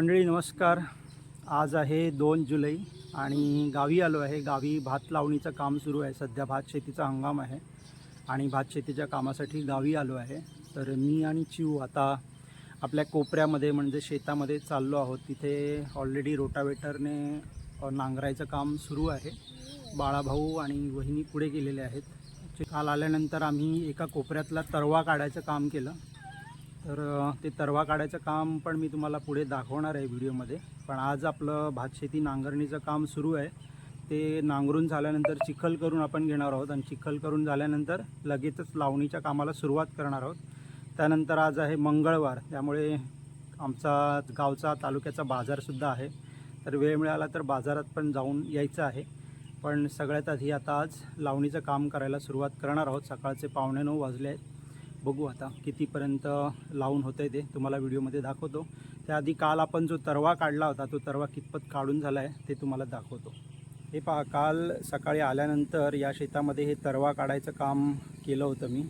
मंडळी नमस्कार. आज आहे दोन जुलै आणि गावी आलो आहे. गावी भात लावणीचं काम सुरू आहे. सध्या भात शेतीचा हंगाम आहे आणि भात शेतीच्या कामासाठी गावी आलो आहे. तर मी आणि चिऊ आता आपल्या कोपऱ्यामध्ये म्हणजे शेतामध्ये चाललो आहोत. तिथे ऑलरेडी रोटावेटरने नांगरायचं काम सुरू आहे. बाळाभाऊ आणि वहिनी पुढे गेलेले आहेत. काल आल्यानंतर आम्ही एका कोपऱ्यातला तरवा काढायचं काम केलं. तर ते तरवा काढायचं काम पण मी तुम्हाला पुढे दाखवणार आहे व्हिडिओमध्ये. पण आज आपलं भातशेती नांगरणीचं काम सुरू आहे. ते नांगरून झाल्यानंतर चिखल करून आपण घेणार आहोत आणि चिखल करून झाल्यानंतर लगेचच लावणीच्या कामाला सुरुवात करणार आहोत. त्यानंतर आज आहे मंगळवार त्यामुळे आमचा गावचा तालुक्याचा बाजारसुद्धा आहे. तर वेळ मिळाला तर बाजारात पण जाऊन यायचं आहे. पण सगळ्यात आधी आता आज लावणीचं काम करायला सुरुवात करणार आहोत. सकाळचे पावणे नऊ वाजले आहेत. बघू आता कितीपर्यंत लावून होतं आहे ते. तुम्हाला व्हिडिओमध्ये दाखवतो. त्याआधी काल आपण जो तरवा काढला होता तो तरवा कितपत काढून झाला आहे ते तुम्हाला दाखवतो. हे पहा काल सकाळी आल्यानंतर या शेतामध्ये हे तरवा काढायचं काम केलं होतं मी.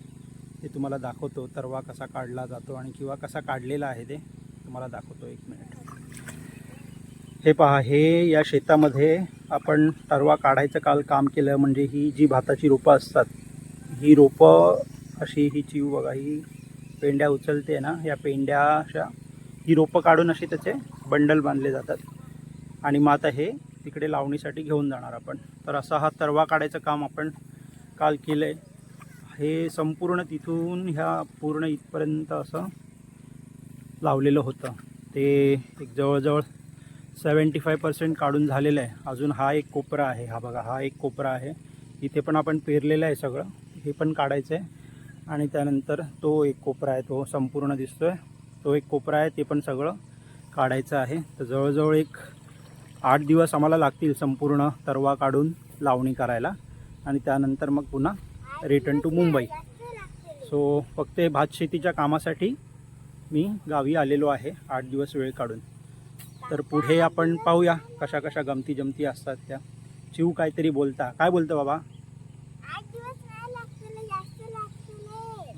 ते तुम्हाला दाखवतो तरवा कसा काढला जातो आणि किंवा कसा काढलेला आहे ते तुम्हाला दाखवतो एक मिनिट. हे पहा हे या शेतामध्ये आपण तरवा काढायचं काल काम केलं म्हणजे ही जी भाताची रोपं असतात ही रोपं अशी ही चिव बघा ही पेंड्या उचलते ना या पेंड्या अशा ही रोपं काढून असे त्याचे बंडल बांधले जातात. आणि मग आता हे तिकडे लावणीसाठी घेऊन जाणार आपण. तर असा हा तरवा काढायचं काम आपण काल केलं आहे हे संपूर्ण तिथून ह्या पूर्ण इथपर्यंत असं लावलेलं होतं. ते एक जवळजवळ सेवन्टी फाय पर्सेंट काढून झालेलं आहे. अजून हा एक कोपरा आहे. हा बघा हा एक कोपरा आहे. इथे पण आपण पेरलेलं आहे सगळं. हे पण काढायचं आहे आणि त्यानंतर तो एक कोपरा आहे तो संपूर्ण दिसतो आहे तो एक कोपरा आहे ते पण सगळं काढायचं आहे. तर जवळजवळ एक आठ दिवस आम्हाला लागतील संपूर्ण तरवा काढून लावणी करायला. आणि त्यानंतर मग पुन्हा रिटर्न टू मुंबई. सो फक्त हे भात शेतीच्या कामासाठी मी गावी आलेलो आहे आठ दिवस वेळ काढून. तर पुढे आपण पाहूया कशा कशा गमती जमती असतात त्या. चिव काहीतरी बोलता. काय बोलतं बाबा?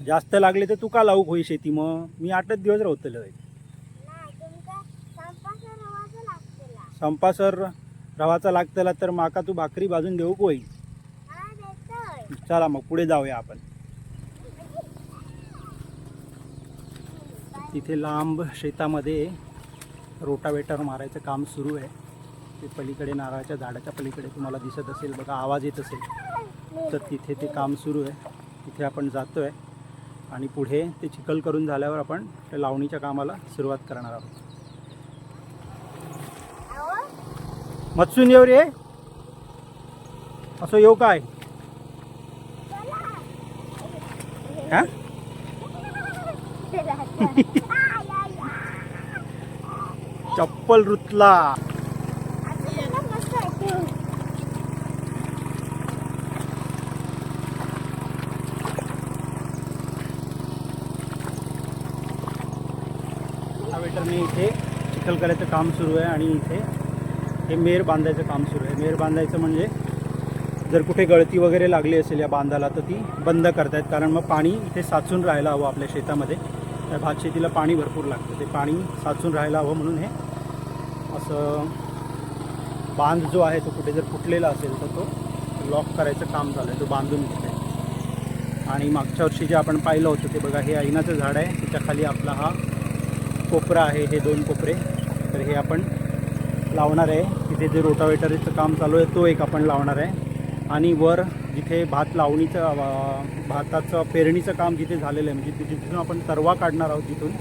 जास्त लागले तर तू का लावूक होई शेती मग? मी आठच दिवस राहतलो आहे. संपासर रवाचा लागतला तर माका तू भाकरी भाजून देऊ होई? चला मग पुढे जाऊया आपण. तिथे लांब शेतामध्ये रोटावेटर मारायचं काम सुरू आहे. ते पलीकडे नारळाच्या झाडाच्या पलीकडे तुम्हाला दिसत असेल बघा आवाज येत असेल. तर तिथे ते काम सुरू आहे. तिथे आपण जातो आहे आणि पुढे ते चिखल करून झाल्यावर आपण त्या लावणीच्या कामाला सुरुवात करणार आहोत. मत्सून येऊ रे. असं येऊ काय? हा? चप्पल रुतला. वेटरने इथे चिखल करायचं काम सुरू आहे आणि इथे हे मेर बांधायचं काम सुरू आहे. मेर बांधायचं म्हणजे जर कुठे गळती वगैरे लागली असेल या बांधाला तर ती बंद करतायत. कारण मग पाणी इथे साचून राहायला हवं आपल्या शेतामध्ये. त्या भात शेतीला पाणी भरपूर लागतं. ते पाणी साचून राहायला हवं म्हणून हे असं बांध जो आहे तो कुठे जर फुटलेला असेल तर तो लॉक करायचं काम चालू आहे. तो बांधून घेत आहे आणि मागच्या वर्षी जे आपण पाहिलं होतं ते बघा हे ऐनाचं झाड आहे. त्याच्याखाली आपला हा कोपरा आहे हे दोन कोपरे. तर हे आपण लावणार आहे. तिथे जे रोटावेटरचं काम चालू आहे तो एक आपण लावणार आहे. आणि वर जिथे भात लावणीचं भाताचं पेरणीचं काम जिथे झालेलं आहे म्हणजे जिथून आपण तरवा काढणार आहोत तिथून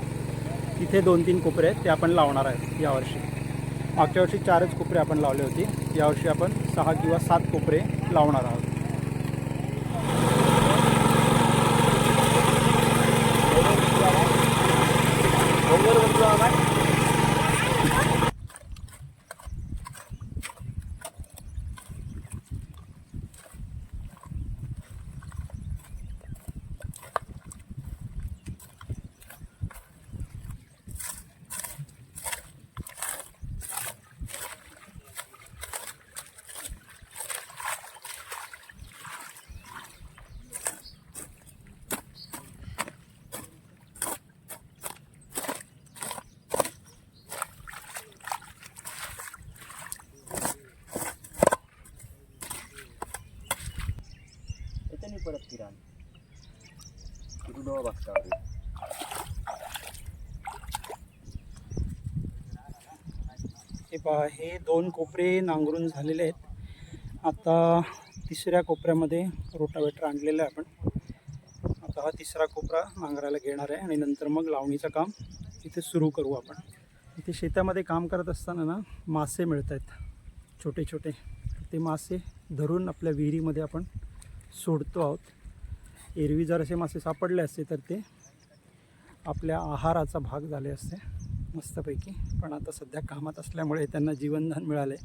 तिथे दोन तीन कोपरे आहेत ते आपण लावणार आहेत यावर्षी. मागच्या वर्षी चारच कोपरे आपण लावले होते. यावर्षी आपण सहा किंवा सात कोपरे लावणार आहोत. ते bak abi. हे पहा हे दोन कोपरे नांगरून झालेले आहेत. आता तिसऱ्या कोपऱ्यामध्ये रोटावेटर आणलेला आहे आपण. आता हा तिसरा कोपरा नांगरायला घेणार आहे आणि नंतर मग लावणीचं काम इथे सुरू करू आपण. इथे शेतामध्ये काम करत असताना ना मासे मिळत आहेत छोटे छोटे ते मासे धरून आपल्या विहिरीमध्ये आपण सोडतो आहोत. एरवी जर असे मासे सापडले असते तर ते आपल्या आहाराचा भाग झाले असते मस्तपैकी. पण आता सध्या कामात असल्यामुळे त्यांना जीवनदान मिळाले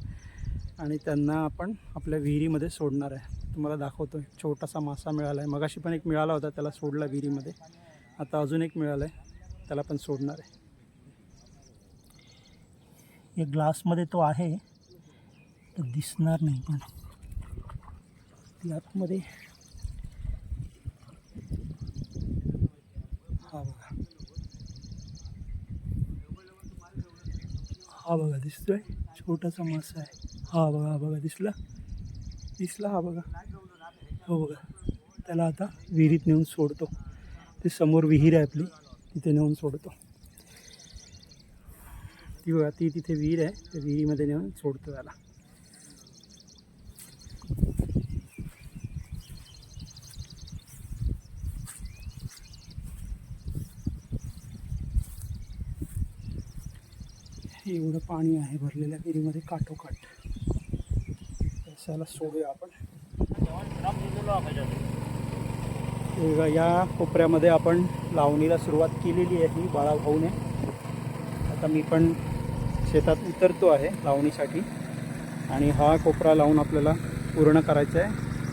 आणि त्यांना आपण आपल्या विहिरीमध्ये सोडणार आहे. तुम्हाला दाखवतो छोटासा मासा मिळाला आहे मगाशी पण एक मिळाला होता त्याला सोडला विहिरीमध्ये. आता अजून एक मिळाला आहे त्याला पण सोडणार आहे. एक ग्लासमध्ये तो आहे तर दिसणार नाही पण. ती आतमध्ये हा बघा हा बघा दिसतोय. छोटासा मासा आहे. हा बघा हा बघा दिसला? दिसला हा बघा? हो बघा. त्याला आता विहिरीत नेऊन सोडतो. ते समोर विहीर आहे आपली तिथे नेऊन सोडतो. ती बघा ती तिथे विहीर आहे. त्या विहिरीमध्ये नेऊन सोडतो त्याला. एवढं पाणी आहे भरलेल्या विहिरीमध्ये काठोकाठ. त्याला सोडूया आपण? या कोपऱ्यामध्ये आपण लावणीला सुरुवात केलेली आहे ही बाळाभाऊने आता मी पण शेतात उतरतो आहे लावणीसाठी. आणि हा कोपरा लावून आपल्याला पूर्ण करायचा आहे.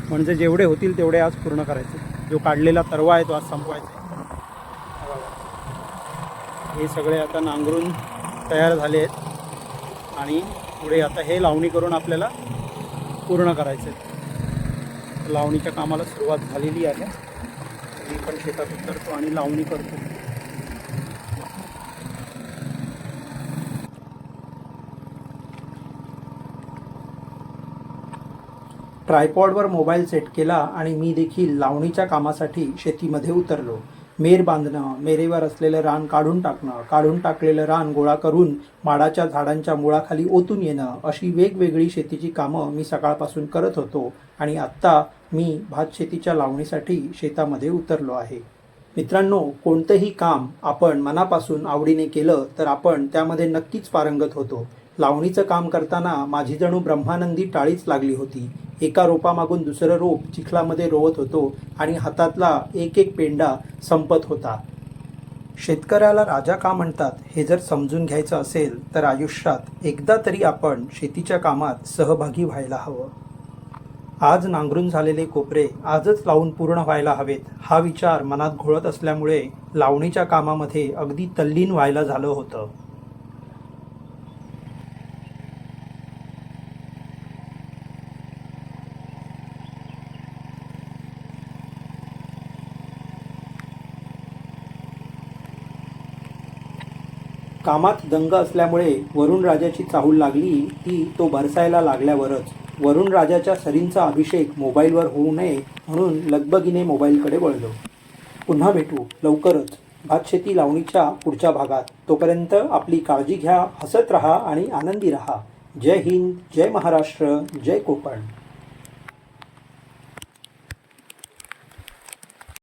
म्हणजे जेवढे होतील तेवढे आज पूर्ण करायचे. जो काढलेला तरवा आहे तो आज संपवायचा आहे. हे सगळे आता नांगरून तयार झाले आहेत. आणि पुढे आता हे लावणी करून आपल्याला पूर्ण करायचं आहे. लावणीच्या कामाला सुरुवात झालेली आहे. मी पण शेतात उतरतो आणि लावणी करतो. ट्रायपॉडवर मोबाईल सेट केला आणि मी देखील लावणीच्या कामासाठी शेतीमध्ये उतरलो. मेर बांधणं मेरेवर असलेलं रान काढून टाकणं काढून टाकलेलं रान गोळा करून माडाच्या झाडांच्या मुळाखाली ओतून येणं अशी वेगवेगळी शेतीची कामं मी सकाळपासून करत होतो आणि आत्ता मी भात शेतीच्या लावणीसाठी शेतामध्ये उतरलो आहे. मित्रांनो कोणतंही काम आपण मनापासून आवडीने केलं तर आपण त्यामध्ये नक्कीच पारंगत होतो. लावणीचं काम करताना माझी जणू ब्रह्मानंदी टाळीच लागली होती. एका रोपामागून दुसरं रोप चिखलामध्ये रोवत होतो आणि हातातला एक एक पेंडा संपत होता. शेतकऱ्याला राजा का म्हणतात हे जर समजून घ्यायचं असेल तर आयुष्यात एकदा तरी आपण शेतीच्या कामात सहभागी व्हायला हवं. आज नांगरून झालेले कोपरे आजच लावून पूर्ण व्हायला हवेत हा विचार मनात घोळत असल्यामुळे लावणीच्या कामामध्ये अगदी तल्लीन व्हायला झालं होतं. कामात दंग असल्यामुळे वरुण राजाची चाहूल लागली ती तो बरसायला लागल्यावरच. वरुण राजाच्या सरींचा अभिषेक मोबाईलवर होऊ नये म्हणून लगबगीने मोबाईलकडे वळलो. पुन्हा भेटू लवकरच. भातशेती लावणीच्या पुढच्या भागात. तोपर्यंत आपली काळजी घ्या हसत रहा आणि आनंदी रहा. जय हिंद जय महाराष्ट्र जय कोकण.